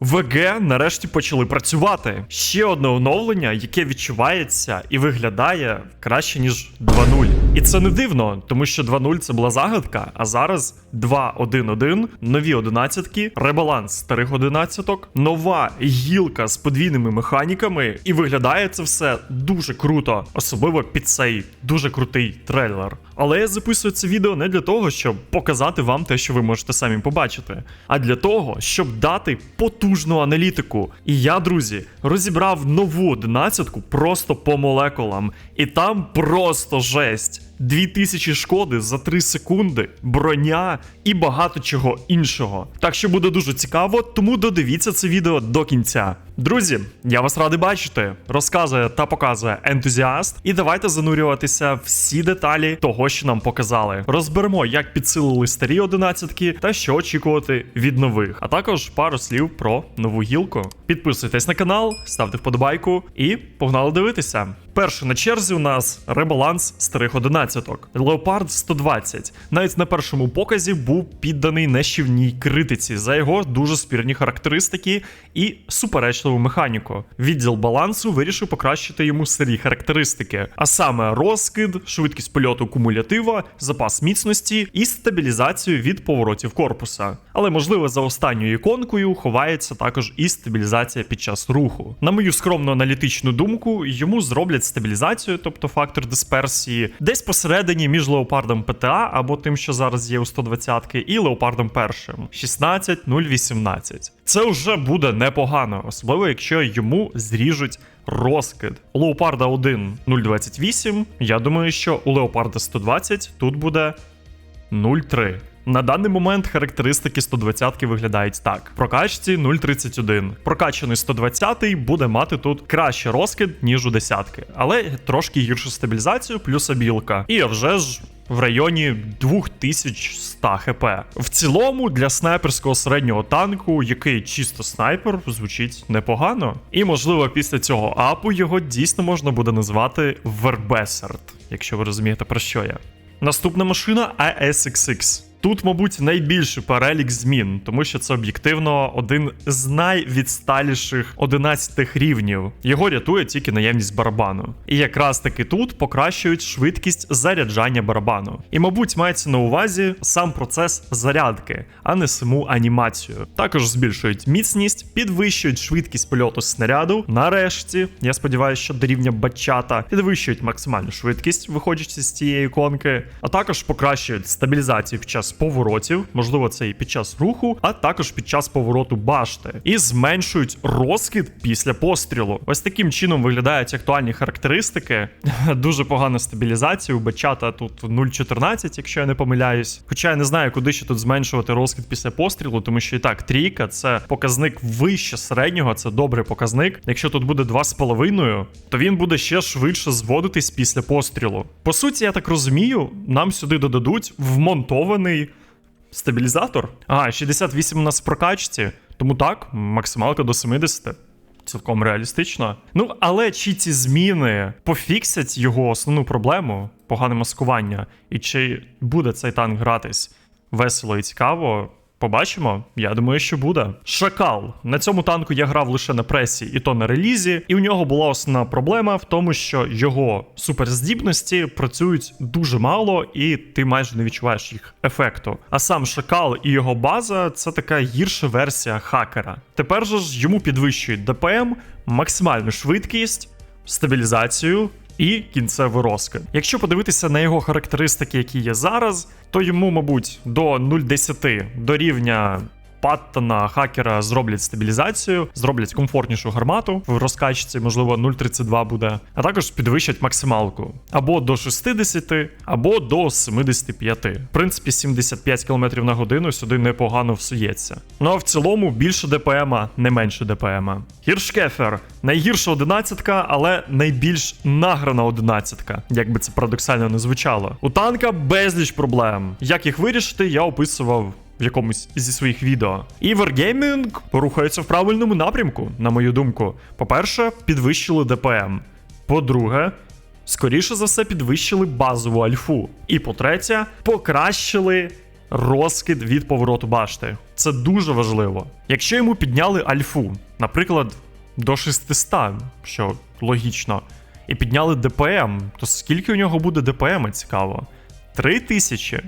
ВГ нарешті почали працювати. Ще одне оновлення, яке відчувається і виглядає краще ніж 2.0. І це не дивно, тому що 2.0 це була загадка, а зараз 2.1.1, нові одинадцятки, ребаланс старих одинадцяток, нова гілка з подвійними механіками, і виглядає це все дуже круто, особливо під цей дуже крутий трейлер. Але я записую це відео не для того, щоб показати вам те, що ви можете самі побачити, а для того, щоб дати потужну аналітику. І я, друзі, розібрав нову одинадцятку просто по молекулам, і там просто жесть. 2000 шкоди за 3 секунди, броня і багато чого іншого. Так що буде дуже цікаво, тому додивіться це відео до кінця. Друзі, я вас радий бачити. Розказує та показує ентузіаст. І давайте занурюватися всі деталі того, що нам показали. Розберемо, як підсилили старі одинадцятки та що очікувати від нових. А також пару слів про нову гілку. Підписуйтесь на канал, ставте вподобайку і погнали дивитися. Перше на черзі у нас ребаланс старих одинадцяток. Леопард 120. Навіть на першому показі був підданий нещівній критиці за його дуже спірні характеристики і суперечливу механіку. Відділ балансу вирішив покращити йому старі характеристики, а саме розкид, швидкість польоту кумулятива, запас міцності і стабілізацію від поворотів корпуса. Але можливо за останньою іконкою ховається також і стабілізація під час руху. На мою скромну аналітичну думку, йому зроблять стабілізацію, тобто фактор дисперсії, десь посередині між леопардом ПТА або тим, що зараз є у 120 і леопардом першим 16-018. Це вже буде непогано, особливо якщо йому зріжуть розкид. У леопарда 1 028. Я думаю, що у леопарда 120 тут буде 0,3. На даний момент характеристики 120-ки виглядають так: прокачці 0,31. Прокачаний 120-й буде мати тут краще розкид, ніж у десятки, але трошки гіршу стабілізацію, плюс обілка. І вже ж. В районі 2100 хп. В цілому для снайперського середнього танку, який чисто снайпер, звучить непогано. І можливо, після цього апу його дійсно можна буде назвати Вербесерт, якщо ви розумієте про що я. Наступна машина ASXX. Тут, мабуть, найбільший перелік змін, тому що це об'єктивно один з найвідсталіших 11 рівнів. Його рятує тільки наявність барабану. І якраз таки тут покращують швидкість заряджання барабану. І, мабуть, мається на увазі сам процес зарядки, а не саму анімацію. Також збільшують міцність, підвищують швидкість польоту снаряду. Нарешті, я сподіваюся, що до рівня бачата підвищують максимальну швидкість, виходячи з цієї іконки, а також покращують стабілізацію під час поворотів, можливо, це і під час руху, а також під час повороту башти, і зменшують розкид після пострілу. Ось таким чином виглядають актуальні характеристики. Дуже погана стабілізація. У бачата тут 0,14, якщо я не помиляюсь. Хоча я не знаю, куди ще тут зменшувати розкид після пострілу, тому що і так, трійка це показник вище середнього, це добрий показник. Якщо тут буде 2,5, то він буде ще швидше зводитись після пострілу. По суті, я так розумію, нам сюди додадуть вмонтований стабілізатор. Ага, 68 у нас в прокачці, тому так, максималка до 70. Цілком реалістично. Ну, але чи ці зміни пофіксять його основну проблему погане маскування, і чи буде цей танк гратись весело і цікаво? Побачимо, я думаю, що буде. Шакал. На цьому танку я грав лише на пресі, і то на релізі, і у нього була основна проблема в тому, що його суперздібності працюють дуже мало, і ти майже не відчуваєш їх ефекту. А сам шакал і його база це така гірша версія хакера. Тепер же ж йому підвищують ДПМ, максимальну швидкість, стабілізацію і кінцевий розкид. Якщо подивитися на його характеристики, які є зараз, то йому, мабуть, до 0,10 до рівня. Паттона хакера зроблять стабілізацію, зроблять комфортнішу гармату в розкачці, можливо, 0,32 буде, а також підвищать максималку або до 60, або до 75. В принципі, 75 км на годину сюди непогано всується. Ну а в цілому більше ДПМа, не менше ДПМа. Гіршкефер найгірша одинадцятка, але найбільш награна одинадцятка, як би це парадоксально не звучало. У танка безліч проблем. Як їх вирішити, я описував в якомусь зі своїх відео. І Wargaming рухається в правильному напрямку, на мою думку. По-перше, підвищили ДПМ. По-друге, скоріше за все, підвищили базову альфу. І по-третє, покращили розкид від повороту башти. Це дуже важливо. Якщо йому підняли альфу, наприклад, до 600, що логічно, і підняли ДПМ, то скільки у нього буде ДПМ, цікаво? 3000?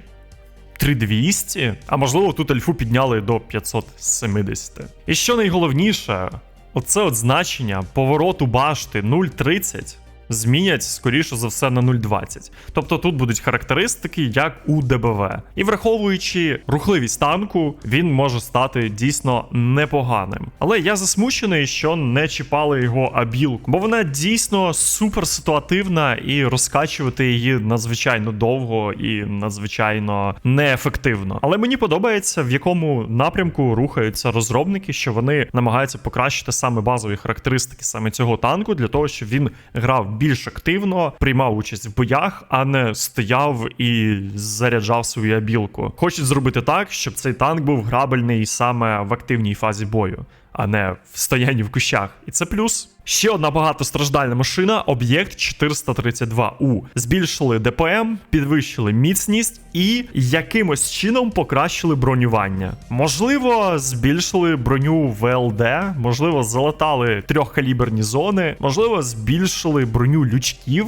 3200? А можливо, тут альфу підняли до 570. І що найголовніше, оце от значення повороту башти 0,30 змінять скоріше за все на 0,20. Тобто тут будуть характеристики, як у ДБВ. І враховуючи рухливість танку, він може стати дійсно непоганим. Але я засмучений, що не чіпали його абілку, бо вона дійсно супер ситуативна і розкачувати її надзвичайно довго і надзвичайно неефективно. Але мені подобається, в якому напрямку рухаються розробники, що вони намагаються покращити саме базові характеристики саме цього танку, для того, щоб він грав більш активно, приймав участь в боях, а не стояв і заряджав свою абілку. Хочуть зробити так, щоб цей танк був грабельний саме в активній фазі бою. А не в стоянні в кущах. І це плюс. Ще одна багатостраждальна машина, об'єкт 432У. Збільшили ДПМ, підвищили міцність і якимось чином покращили бронювання. Можливо, збільшили броню ВЛД, можливо, залатали трьохкаліберні зони, можливо, збільшили броню лючків.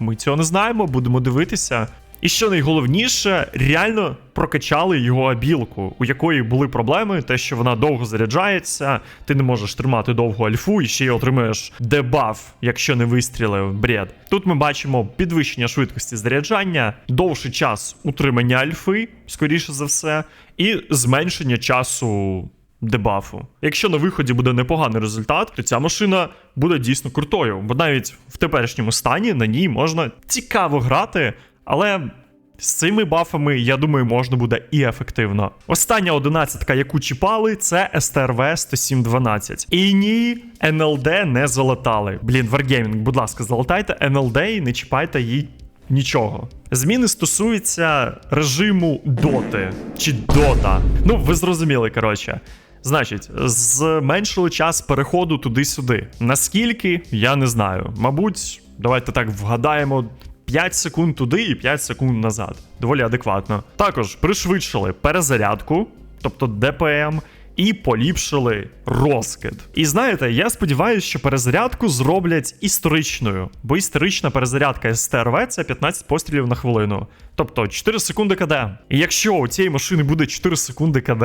Ми цього не знаємо, будемо дивитися. І що найголовніше, реально прокачали його абілку, у якої були проблеми, те, що вона довго заряджається, ти не можеш тримати довго альфу і ще й отримуєш дебаф, якщо не вистрілив бред. Тут ми бачимо підвищення швидкості заряджання, довший час утримання альфи, скоріше за все, і зменшення часу. Дебафу. Якщо на виході буде непоганий результат, то ця машина буде дійсно крутою, бо навіть в теперішньому стані на ній можна цікаво грати, але з цими бафами, я думаю, можна буде і ефективно. Остання одинадцятка, яку чіпали, це STRV 10712. І ні, NLD не залатали. Блін, Wargaming, будь ласка, залатайте NLD і не чіпайте їй. Нічого. Зміни стосуються режиму доти чи дота. Ну, ви зрозуміли, коротше. Значить, зменшили час переходу туди-сюди. Наскільки, я не знаю. Мабуть, давайте так вгадаємо. 5 секунд туди і 5 секунд назад. Доволі адекватно. Також пришвидшили перезарядку, тобто ДПМ, і поліпшили розкид. І знаєте, я сподіваюся, що перезарядку зроблять історичною, бо історична перезарядка СТРВ це 15 пострілів на хвилину. Тобто 4 секунди КД. І якщо у цієї машини буде 4 секунди КД,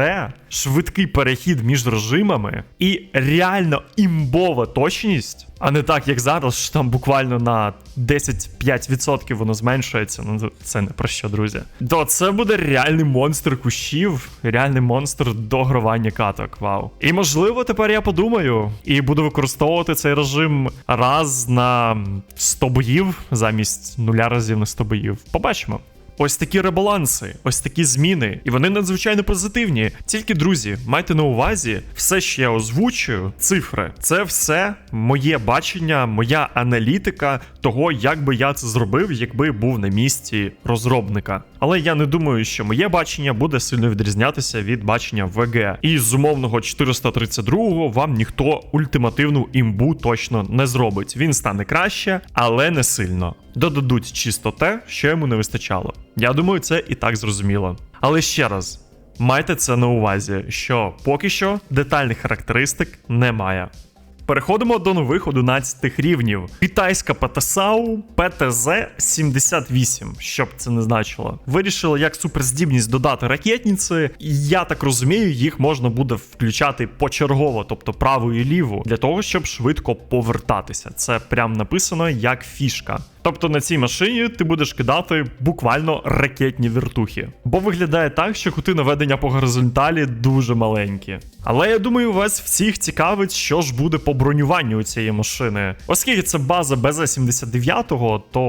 швидкий перехід між режимами і реально імбова точність, а не так, як зараз, що там буквально на 10-5% воно зменшується. Ну це не про що, друзі. То це буде реальний монстр кущів, реальний монстр догравання каток. Вау. І можливо, тепер я подумаю і буду використовувати цей режим раз на 100 боїв замість нуля разів на 100 боїв. Побачимо. Ось такі ребаланси, ось такі зміни, і вони надзвичайно позитивні. Тільки друзі, майте на увазі, все, що я озвучую, цифри, це все моє бачення, моя аналітика того, як би я це зробив, якби був на місці розробника. Але я не думаю, що моє бачення буде сильно відрізнятися від бачення ВГ. І з умовного 432-го вам ніхто ультимативну імбу точно не зробить. Він стане краще, але не сильно. Додадуть чисто те, що йому не вистачало. Я думаю, це і так зрозуміло. Але ще раз. Майте це на увазі, що поки що детальних характеристик немає. Переходимо до нових 11 рівнів. Китайська ПТСАУ ПТЗ 78, що б це не значило. Вирішили як суперздібність додати ракетниці, і я так розумію, їх можна буде включати почергово, тобто праву і ліву, для того, щоб швидко повертатися. Це прям написано як фішка. Тобто на цій машині ти будеш кидати буквально ракетні вертухи. Бо виглядає так, що кути наведення по горизонталі дуже маленькі. Але я думаю, вас всіх цікавить, що ж буде по бронюванню цієї машини. Оскільки це база БЗ-79, то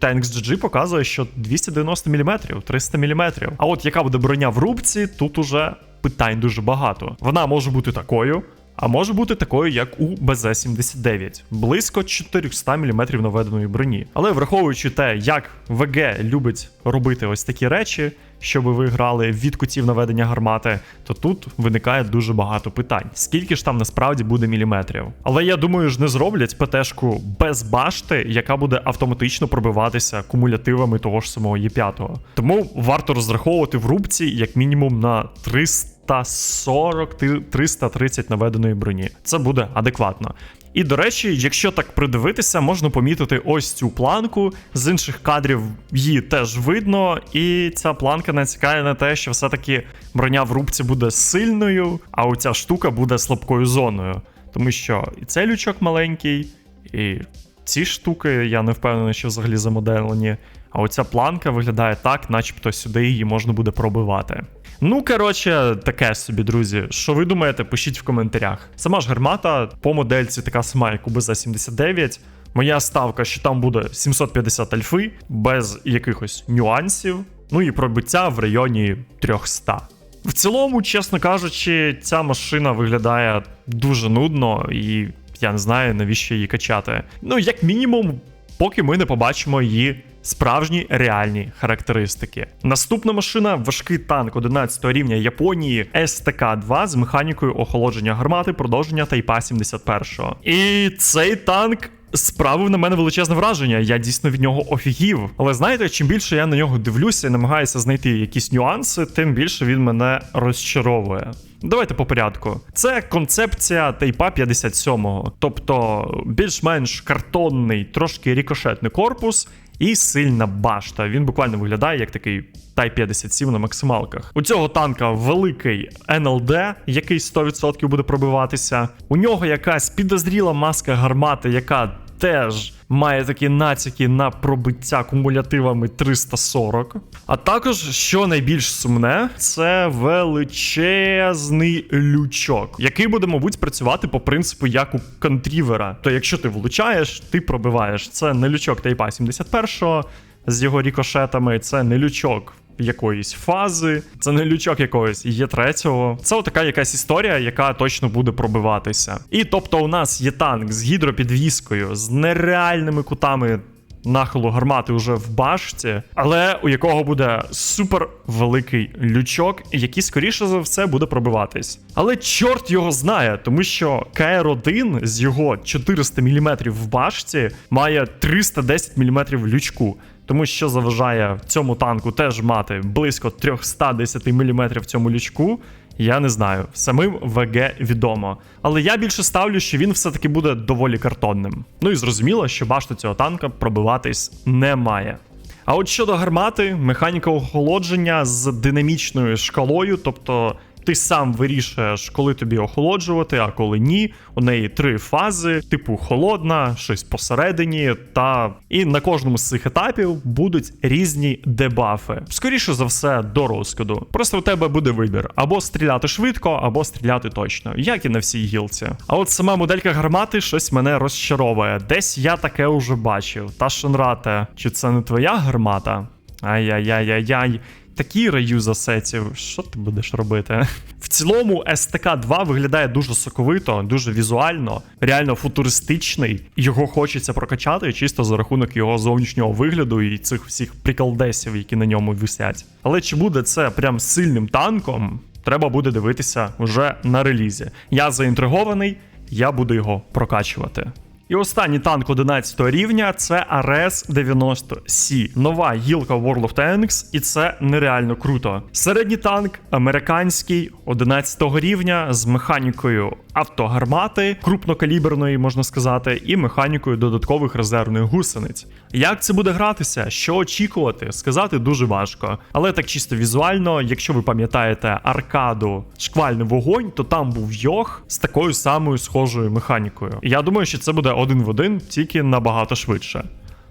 Tanks GG показує, що 290 мм, 300 мм. А от яка буде броня в рубці, тут уже питань дуже багато. Вона може бути такою. А може бути такою, як у БЗ-79, близько 400 мм наведеної броні. Але враховуючи те, як ВГ любить робити ось такі речі, щоб ви грали від кутів наведення гармати, то тут виникає дуже багато питань. Скільки ж там насправді буде міліметрів? Але я думаю, ж не зроблять ПТшку без башти, яка буде автоматично пробиватися кумулятивами того ж самого Є5. Тому варто розраховувати в рубці як мінімум на 300 340-330 наведеної броні. Це буде адекватно. І до речі, якщо так придивитися, можна помітити ось цю планку. З інших кадрів її теж видно, і ця планка натякає на те, що все-таки броня в рубці буде сильною, а оця штука буде слабкою зоною. Тому що і цей лючок маленький, і ці штуки, я не впевнений, що взагалі замоделені. А оця планка виглядає так, начебто сюди її можна буде пробивати. Ну, коротше, таке собі, друзі. Що ви думаєте, пишіть в коментарях. Сама ж гармата по модельці така сама, як у БЗ-79. Моя ставка, що там буде 750 альфи, без якихось нюансів. Ну і пробиття в районі 300. В цілому, чесно кажучи, ця машина виглядає дуже нудно, і я не знаю, навіщо її качати. Ну, як мінімум, поки ми не побачимо її справжні реальні характеристики. Наступна машина важкий танк 11 рівня Японії СТК-2 з механікою охолодження гармати, продовження Тайпа 71. І цей танк. Справив на мене величезне враження, я дійсно від нього офігів. Але знаєте, чим більше я на нього дивлюся і намагаюся знайти якісь нюанси, тим більше він мене розчаровує. Давайте по порядку. Це концепція Тайпа 57-го, тобто більш-менш картонний, трошки рікошетний корпус і сильна башта. Він буквально виглядає як такий Type 57 на максималках. У цього танка великий НЛД, який 100% буде пробиватися. У нього якась підозріла маска гармати, яка теж має такі натяки на пробиття кумулятивами 340. А також, що найбільш сумне, це величезний лючок, який буде, мабуть, працювати по принципу як у контрівера. То якщо ти влучаєш, ти пробиваєш. Це не лючок Тайпа 71 з його рікошетами, це не лючок. Якоїсь фази, це не лючок якогось є третього. Це отака якась історія, яка точно буде пробиватися. І тобто, у нас є танк з гідропідвіскою, з нереальними кутами нахилу гармати вже в башті, але у якого буде супер великий лючок, який скоріше за все буде пробиватись. Але чорт його знає, тому що КР-1 з його 400 мм в башті має 310 мм лючку. Тому що заважає цьому танку теж мати близько 310 мм в цьому лючку. Я не знаю, самим ВГ відомо. Але я більше ставлю, що він все-таки буде доволі картонним. Ну і зрозуміло, що башта цього танка пробиватись не має. А от щодо гармати, механіка охолодження з динамічною шкалою, тобто ти сам вирішуєш, коли тобі охолоджувати, а коли ні. У неї три фази: типу холодна, щось посередині, та і на кожному з цих етапів будуть різні дебафи. Скоріше за все, до розкладу. Просто у тебе буде вибір: або стріляти швидко, або стріляти точно, як і на всій гілці. А от сама моделька гармати щось мене розчаровує. Десь я таке уже бачив. Та Шонрате, чи це не твоя гармата? Ай-яй-яй-яй-яй. Такі реюз асетів, що ти будеш робити? В цілому, СТК-2 виглядає дуже соковито, дуже візуально, реально футуристичний. Його хочеться прокачати чисто за рахунок його зовнішнього вигляду і цих всіх приколдесів, які на ньому висять. Але чи буде це прям сильним танком? Треба буде дивитися вже на релізі. Я заінтригований, я буду його прокачувати. І останній танк 11 рівня це Ares 90C. Нова гілка World of Tanks, і це нереально круто. Середній танк американський 11 рівня з механікою автогармати, крупнокаліберної, можна сказати, і механікою додаткових резервних гусениць. Як це буде гратися? Що очікувати? Сказати дуже важко. Але так чисто візуально, якщо ви пам'ятаєте аркаду шквальний вогонь, то там був йох з такою самою схожою механікою. Я думаю, що це буде один в один, тільки набагато швидше.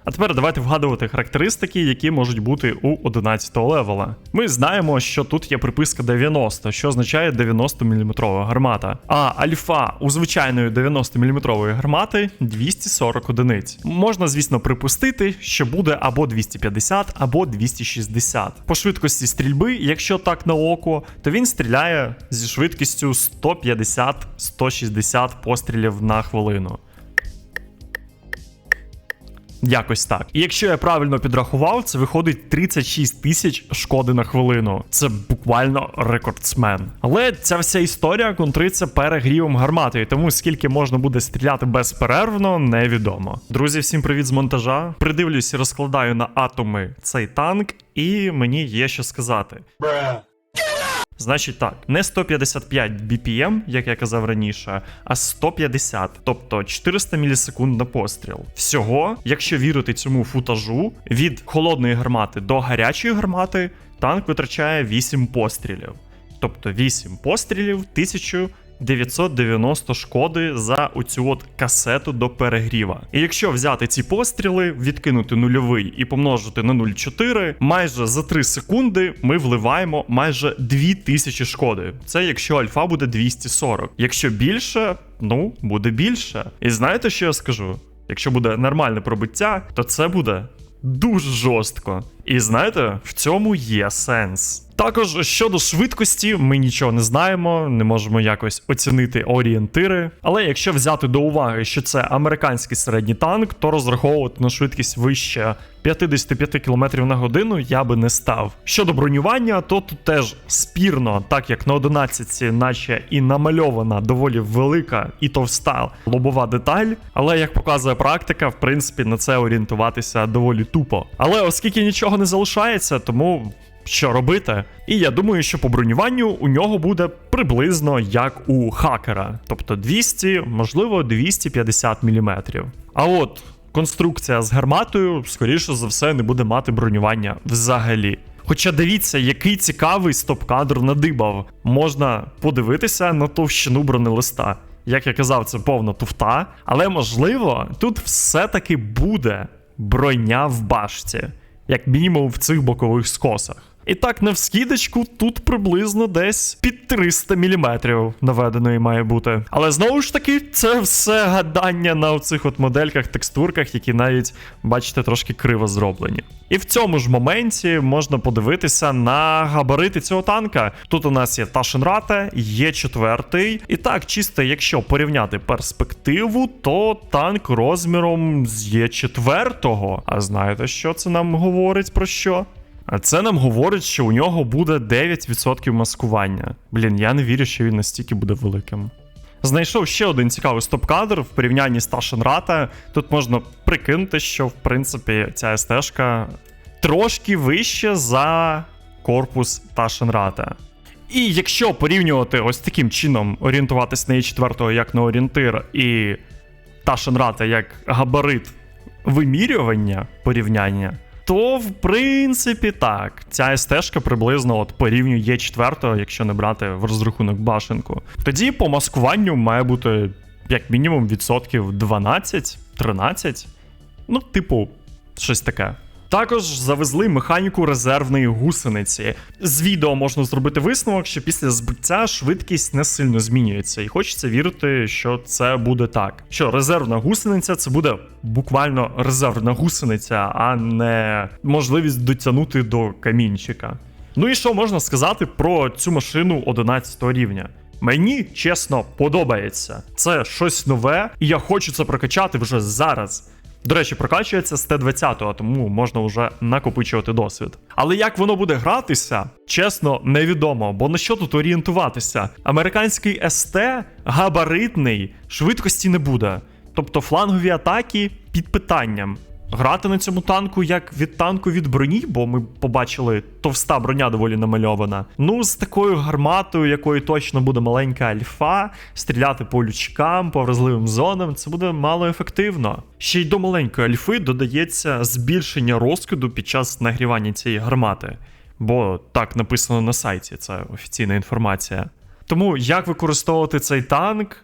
А тепер давайте вгадувати характеристики, які можуть бути у 11 левела. Ми знаємо, що тут є приписка 90, що означає 90 мм гармата. А альфа у звичайної 90 мм гармати 240 одиниць. Можна, звісно, припустити, що буде або 250, або 260. По швидкості стрільби, якщо так на око, то він стріляє зі швидкістю 150-160 пострілів на хвилину. Якось так. І якщо я правильно підрахував, це виходить 36 тисяч шкоди на хвилину. Це буквально рекордсмен. Але ця вся історія контриться перегрівом гармати, тому скільки можна буде стріляти безперервно, невідомо. Друзі, всім привіт з монтажа. Придивлюсь і розкладаю на атоми цей танк, і мені є що сказати. Значить так, не 155 BPM, як я казав раніше, а 150, тобто 400 мілісекунд на постріл. Всього, якщо вірити цьому футажу, від холодної гармати до гарячої гармати танк витрачає 8 пострілів. Тобто 8 пострілів, 1990 шкоди за оцю от касету до перегріва. І якщо взяти ці постріли, відкинути нульовий і помножити на 0,4, майже за 3 секунди ми вливаємо майже 2000 шкоди. Це якщо альфа буде 240. Якщо більше, ну буде більше. І знаєте, що я скажу? Якщо буде нормальне пробиття, то це буде дуже жорстко. І знаєте, в цьому є сенс. Також щодо швидкості, ми нічого не знаємо, не можемо якось оцінити орієнтири. Але якщо взяти до уваги, що це американський середній танк, то розраховувати на швидкість вище 55 км на годину я би не став. Щодо бронювання, то тут теж спірно, так як на 11 наче і намальована доволі велика і товста лобова деталь. Але як показує практика, в принципі, на це орієнтуватися доволі тупо. Але оскільки нічого не залишається, тому що робити. І я думаю, що по бронюванню у нього буде приблизно як у хакера, тобто 200, можливо, 250 мм. А от конструкція з гарматою, скоріше за все, не буде мати бронювання взагалі. Хоча дивіться, який цікавий стоп-кадр надибав. Можна подивитися на товщину бронелиста. Як я казав, це повна туфта, але можливо, тут все-таки буде броня в башті, як мінімум в цих бокових скосах. І так, на вскидочку тут приблизно десь під 300 мм наведеної має бути. Але знову ж таки, це все гадання на оцих от модельках, текстурках, які навіть, бачите, трошки криво зроблені. І в цьому ж моменті можна подивитися на габарити цього танка. Тут у нас є Ташенрата, є четвертий. І так, чисто, якщо порівняти перспективу, то танк розміром з є четвертого. А знаєте, що це нам говорить про що? Це нам говорить, що у нього буде 9% маскування. Блін, я не вірю, що він настільки буде великим. Знайшов ще один цікавий стоп-кадр в порівнянні з Ташенрата. Тут можна прикинути, що в принципі ця СТ-шка трошки вище за корпус Ташенрата. І якщо порівнювати ось таким чином, орієнтуватись на Е4 як на орієнтир, і Ташенрата як габарит вимірювання порівняння, то в принципі так. Ця СТ-шка приблизно от по рівню Е4, якщо не брати в розрахунок башенку. Тоді по маскуванню має бути як мінімум відсотків 12-13. Ну, типу, щось таке. Також завезли механіку резервної гусениці. З відео можна зробити висновок, що після збиття швидкість не сильно змінюється, і хочеться вірити, що це буде так. Що резервна гусениця це буде буквально резервна гусениця, а не можливість дотягнути до камінчика. Ну і що можна сказати про цю машину 11 рівня? Мені чесно подобається. Це щось нове, і я хочу це прокачати вже зараз. До речі, прокачується з Т-20, тому можна вже накопичувати досвід. Але як воно буде гратися, чесно, невідомо, бо на що тут орієнтуватися? Американський СТ габаритний, швидкості не буде. Тобто флангові атаки під питанням. Грати на цьому танку як від танку від броні, бо ми побачили товста броня доволі намальована. Ну, з такою гарматою, якою точно буде маленька альфа, стріляти по лючкам, по вразливим зонам, це буде мало ефективно. Ще й до маленької альфи додається збільшення розкиду під час нагрівання цієї гармати. Бо так написано на сайті, це офіційна інформація. Тому як використовувати цей танк,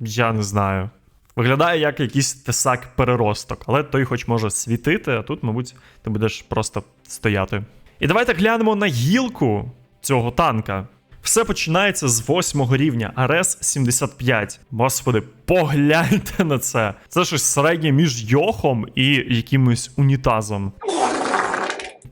я не знаю. Виглядає як якийсь тесак переросток, але той хоч може світити, а тут, мабуть, ти будеш просто стояти. І давайте глянемо на гілку цього танка. Все починається з восьмого рівня РС 75. Господи, погляньте на це. Це щось середнє між йохом і якимось унітазом.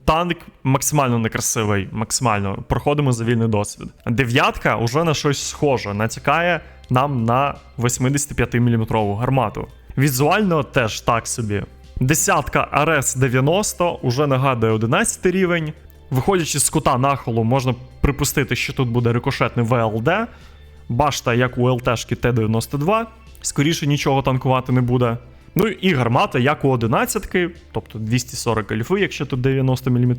Танк максимально некрасивий, максимально. Проходимо за вільний досвід. Дев'ятка уже на щось схоже, натякає нам на 85-мм гармату. Візуально теж так собі. Десятка rs 90 уже нагадує 11 рівень. Виходячи з кута нахилу, можна припустити, що тут буде рикошетний ВЛД. Башта, як у ЛТшки Т-92. Скоріше нічого танкувати не буде. Ну і гармата, як у 11, тобто 240 альфи, якщо тут 90 мм,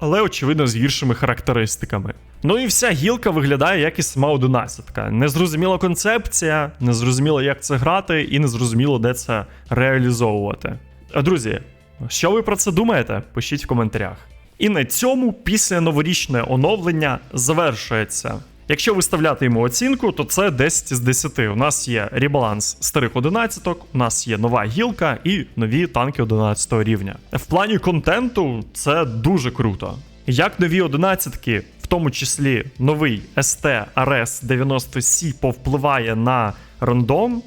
але очевидно з гіршими характеристиками. Ну і вся гілка виглядає як і сама 11. Незрозуміла концепція, незрозуміло, як це грати, і незрозуміло, де це реалізовувати. А, Друзі, що ви про це думаєте? Пишіть в коментарях. І на цьому після новорічне оновлення завершується. Якщо виставляти йому оцінку, то це 10 з 10. У нас є ребаланс старих 11, у нас є нова гілка і нові танки 11 рівня. В плані контенту це дуже круто. Як нові 11 в тому числі новий ST RS 90C повпливає на рандом,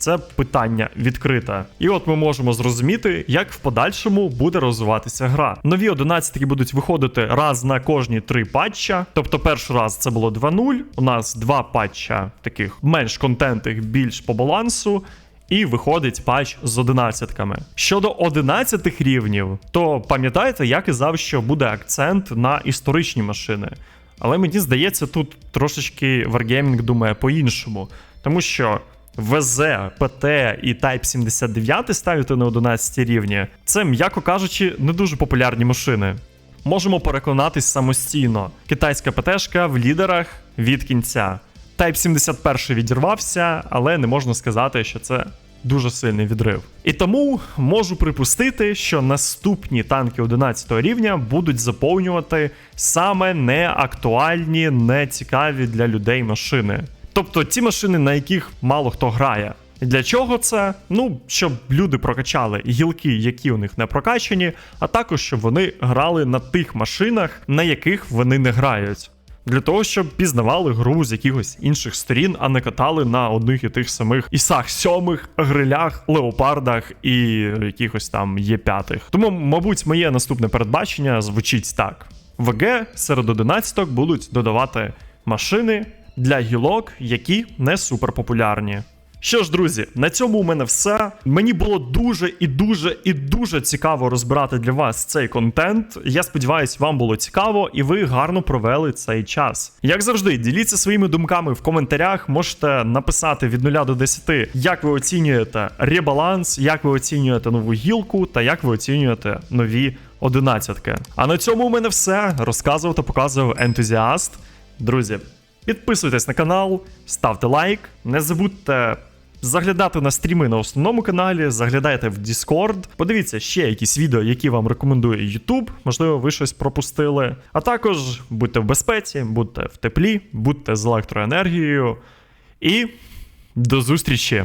це питання відкрите. І от ми можемо зрозуміти, як в подальшому буде розвиватися гра. Нові 11 будуть виходити раз на кожні три патча. Тобто, перший раз це було 2.0. У нас два патча таких менш контентних, більш по балансу. І виходить патч з 11-ками. Щодо 11 рівнів, то пам'ятаєте, я казав, що буде акцент на історичні машини. Але мені здається, тут трошечки Wargaming думає по-іншому. Тому що ВЗ, ПТ і Type 79 ставити на 11 рівні, це, м'яко кажучи, не дуже популярні машини. Можемо переконатись самостійно. Китайська ПТшка в лідерах від кінця. Type 71 відірвався, але не можна сказати, що це дуже сильний відрив. І тому можу припустити, що наступні танки 11 рівня будуть заповнювати саме неактуальні, нецікаві для людей машини. Тобто ті машини, на яких мало хто грає. Для чого це? Ну, щоб люди прокачали гілки, які у них не прокачані, а також щоб вони грали на тих машинах, на яких вони не грають. Для того, щоб пізнавали гру з якихось інших сторін, а не катали на одних і тих самих ісах сьомих, грилях, леопардах і якихось там є п'ятих. Тому, мабуть, моє наступне передбачення звучить так: ВГ серед одинадцяток будуть додавати машини для гілок, які не суперпопулярні. Що ж, друзі, на цьому у мене все. Мені було дуже і дуже і дуже цікаво розбирати для вас цей контент. Я сподіваюся, вам було цікаво і ви гарно провели цей час. Як завжди, діліться своїми думками в коментарях. Можете написати від 0 до 10, як ви оцінюєте ребаланс, як ви оцінюєте нову гілку та як ви оцінюєте нові одинадцятки. А на цьому у мене все. Розказував та показував ентузіаст. Друзі. Підписуйтесь на канал, ставте лайк, не забудьте заглядати на стріми на основному каналі, заглядайте в Discord, подивіться ще якісь відео, які вам рекомендує YouTube, можливо, ви щось пропустили. А також будьте в безпеці, будьте в теплі, будьте з електроенергією. І до зустрічі!